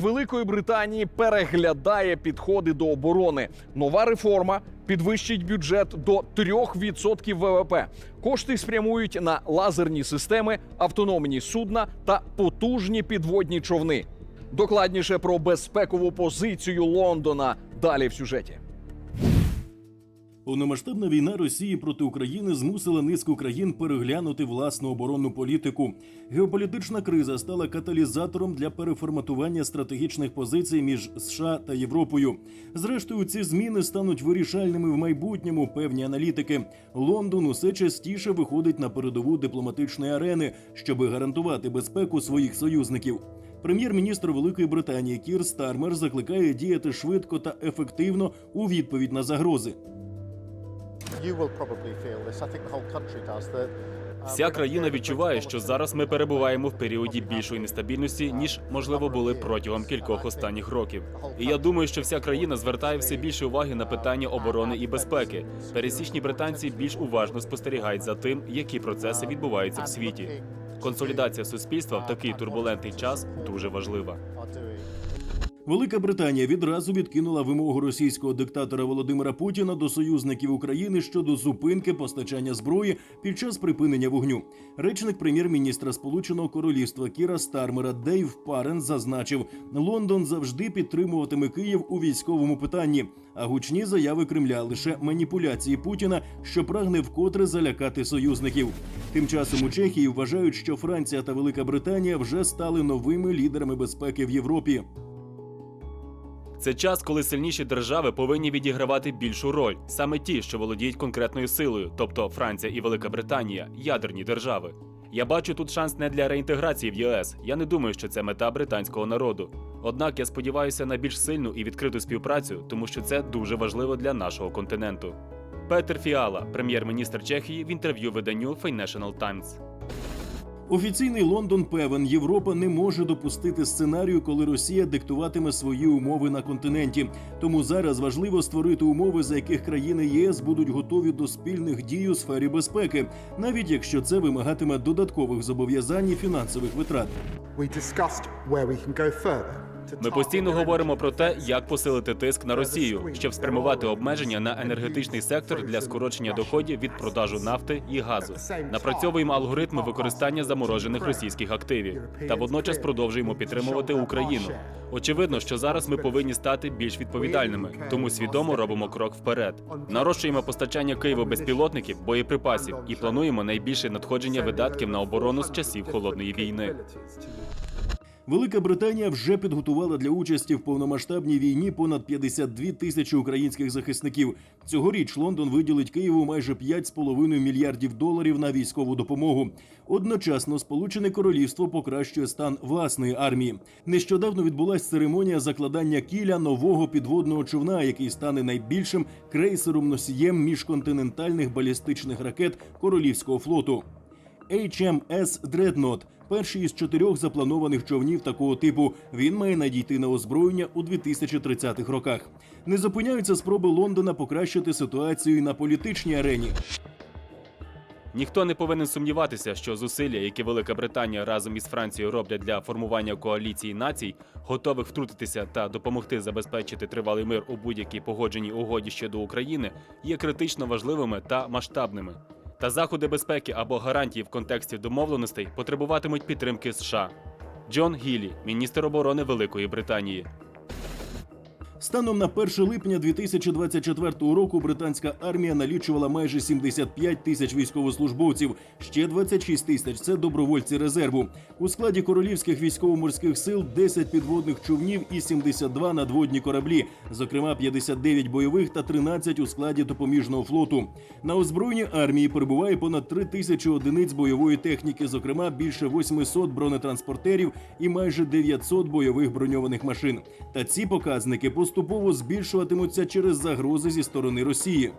Великої Британії переглядає підходи до оборони. Нова реформа підвищить бюджет до 3% ВВП. Кошти спрямують на лазерні системи, автономні судна та потужні підводні човни. Докладніше про безпекову позицію Лондона далі в сюжеті. Повномасштабна війна Росії проти України змусила низку країн переглянути власну оборонну політику. Геополітична криза стала каталізатором для переформатування стратегічних позицій між США та Європою. Зрештою, ці зміни стануть вирішальними в майбутньому. Певні аналітики. Лондон усе частіше виходить на передову дипломатичної арени, щоби гарантувати безпеку своїх союзників. Прем'єр-міністр Великої Британії Кір Стармер закликає діяти швидко та ефективно у відповідь на загрози. Вся країна відчуває, що зараз ми перебуваємо в періоді більшої нестабільності, ніж можливо були протягом кількох останніх років. І я думаю, що вся країна звертає все більше уваги на питання оборони і безпеки. Пересічні британці більш уважно спостерігають за тим, які процеси відбуваються в світі. Консолідація суспільства в такий турбулентний час дуже важлива. Велика Британія відразу відкинула вимогу російського диктатора Володимира Путіна до союзників України щодо зупинки постачання зброї під час припинення вогню. Речник прем'єр-міністра Сполученого Королівства Кіра Стармера Дейв Парен зазначив, Лондон завжди підтримуватиме Київ у військовому питанні. А гучні заяви Кремля лише маніпуляції Путіна, що прагне вкотре залякати союзників. Тим часом у Чехії вважають, що Франція та Велика Британія вже стали новими лідерами безпеки в Європі. Це час, коли сильніші держави повинні відігравати більшу роль, саме ті, що володіють конкретною силою, тобто Франція і Велика Британія, ядерні держави. Я бачу тут шанс не для реінтеграції в ЄС. Я не думаю, що це мета британського народу. Однак я сподіваюся на більш сильну і відкриту співпрацю, тому що це дуже важливо для нашого континенту. Петер Фіала, прем'єр-міністр Чехії, в інтерв'ю виданню Financial Times. Офіційний Лондон певен, Європа не може допустити сценарію, коли Росія диктуватиме свої умови на континенті. Тому зараз важливо створити умови, за яких країни ЄС будуть готові до спільних дій у сфері безпеки, навіть якщо це вимагатиме додаткових зобов'язань і фінансових витрат. We discussed where we can go further. Ми постійно говоримо про те, як посилити тиск на Росію, щоб спрямувати обмеження на енергетичний сектор для скорочення доходів від продажу нафти і газу. Напрацьовуємо алгоритми використання заморожених російських активів та водночас продовжуємо підтримувати Україну. Очевидно, що зараз ми повинні стати більш відповідальними, тому свідомо робимо крок вперед. Нарощуємо постачання Києву безпілотників, боєприпасів і плануємо найбільше надходження видатків на оборону з часів холодної війни. Велика Британія вже підготувала для участі в повномасштабній війні понад 52 тисячі українських захисників. Цьогоріч Лондон виділить Києву майже 5,5 мільярдів доларів на військову допомогу. Одночасно Сполучене Королівство покращує стан власної армії. Нещодавно відбулася церемонія закладання кіля нового підводного човна, який стане найбільшим крейсером носієм міжконтинентальних балістичних ракет Королівського флоту. HMS Dreadnought – перший із чотирьох запланованих човнів такого типу. Він має надійти на озброєння у 2030-х роках. Не зупиняються спроби Лондона покращити ситуацію на політичній арені. Ніхто не повинен сумніватися, що зусилля, які Велика Британія разом із Францією роблять для формування коаліції націй, готових втрутитися та допомогти забезпечити тривалий мир у будь-якій погодженій угоді щодо України, є критично важливими та масштабними. Та заходи безпеки або гарантії в контексті домовленостей потребуватимуть підтримки США. Джон Гілі, міністр оборони Великої Британії. Станом на 1 липня 2024 року британська армія налічувала майже 75 тисяч військовослужбовців. Ще 26 тисяч це добровольці резерву. У складі королівських військово-морських сил 10 підводних човнів і 72 надводні кораблі, зокрема 59 бойових та 13 у складі допоміжного флоту. На озброєнні армії перебуває понад 3 тисячі одиниць бойової техніки, зокрема більше 800 бронетранспортерів і майже 900 бойових броньованих машин. Та ці показники поступово збільшуватимуться через загрози зі сторони Росії.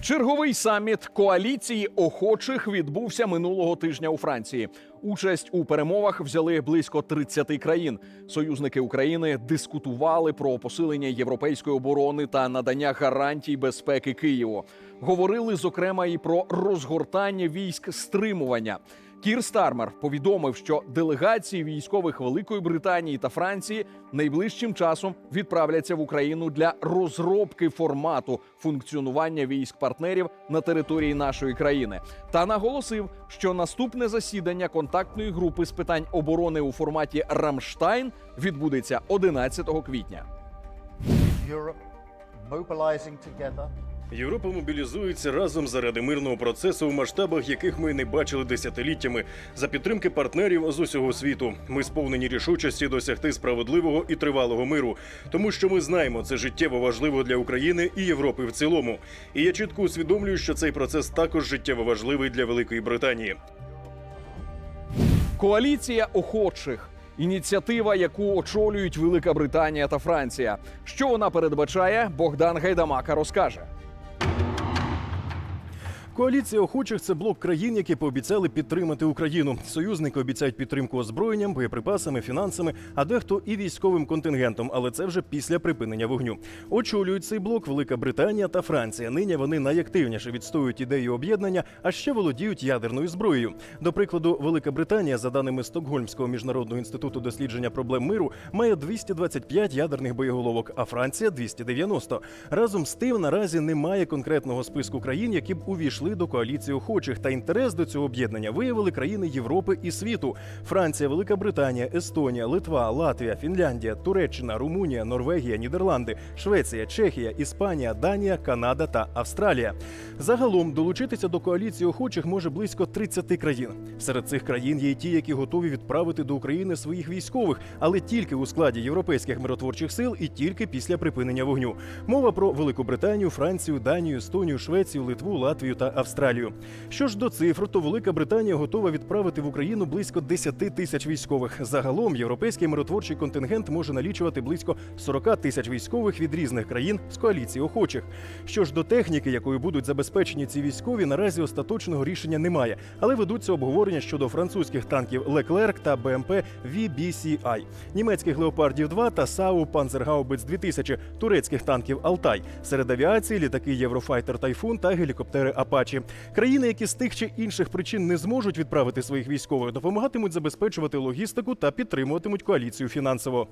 Черговий саміт коаліції охочих відбувся минулого тижня у Франції. Участь у перемовах взяли близько 30 країн. Союзники України дискутували про посилення європейської оборони та надання гарантій безпеки Києву. Говорили зокрема і про розгортання військ стримування. Кір Стармер повідомив, що делегації військових Великої Британії та Франції найближчим часом відправляться в Україну для розробки формату функціонування військ партнерів на території нашої країни, та наголосив, що наступне засідання контактної групи з питань оборони у форматі Рамштайн відбудеться 11 квітня. Європа мобілізується разом заради мирного процесу у масштабах, яких ми не бачили десятиліттями, за підтримки партнерів з усього світу. Ми сповнені рішучості досягти справедливого і тривалого миру, тому що ми знаємо, це життєво важливо для України і Європи в цілому. І я чітко усвідомлюю, що цей процес також життєво важливий для Великої Британії. Коаліція охочих. Ініціатива, яку очолюють Велика Британія та Франція. Що вона передбачає, Богдан Гайдамака розкаже. Коаліція охочих це блок країн, які пообіцяли підтримати Україну. Союзники обіцяють підтримку озброєнням, боєприпасами, фінансами, а дехто і військовим контингентом. Але це вже після припинення вогню. Очолюють цей блок Велика Британія та Франція. Нині вони найактивніше відстоюють ідею об'єднання, а ще володіють ядерною зброєю. До прикладу, Велика Британія, за даними Стокгольмського міжнародного інституту дослідження проблем миру, має 225 ядерних боєголовок, а Франція 290. Разом з тим, наразі немає конкретного списку країн, які б увійшли до коаліції охочих. Та інтерес до цього об'єднання виявили країни Європи і світу: Франція, Велика Британія, Естонія, Литва, Латвія, Фінляндія, Туреччина, Румунія, Норвегія, Нідерланди, Швеція, Чехія, Іспанія, Данія, Канада та Австралія. Загалом долучитися до коаліції охочих може близько 30 країн. Серед цих країн є й ті, які готові відправити до України своїх військових, але тільки у складі європейських миротворчих сил і тільки після припинення вогню. Мова про Велику Британію, Францію, Данію, Естонію, Швецію, Литву, Латвію та Австралію. Що ж до цифр, то Велика Британія готова відправити в Україну близько 10 тисяч військових. Загалом європейський миротворчий контингент може налічувати близько 40 тисяч військових від різних країн з коаліції охочих. Що ж до техніки, якою будуть забезпечені ці військові, наразі остаточного рішення немає, але ведуться обговорення щодо французьких танків Леклерк та БМП VBCI, німецьких леопардів 2 та САУ Панзергаубиц 2000, турецьких танків Алтай. Серед авіації літаки Єврофайтер Тайфун та гелікоптери Апачі. Країни, які з тих чи інших причин не зможуть відправити своїх військових, допомагатимуть забезпечувати логістику та підтримуватимуть коаліцію фінансово.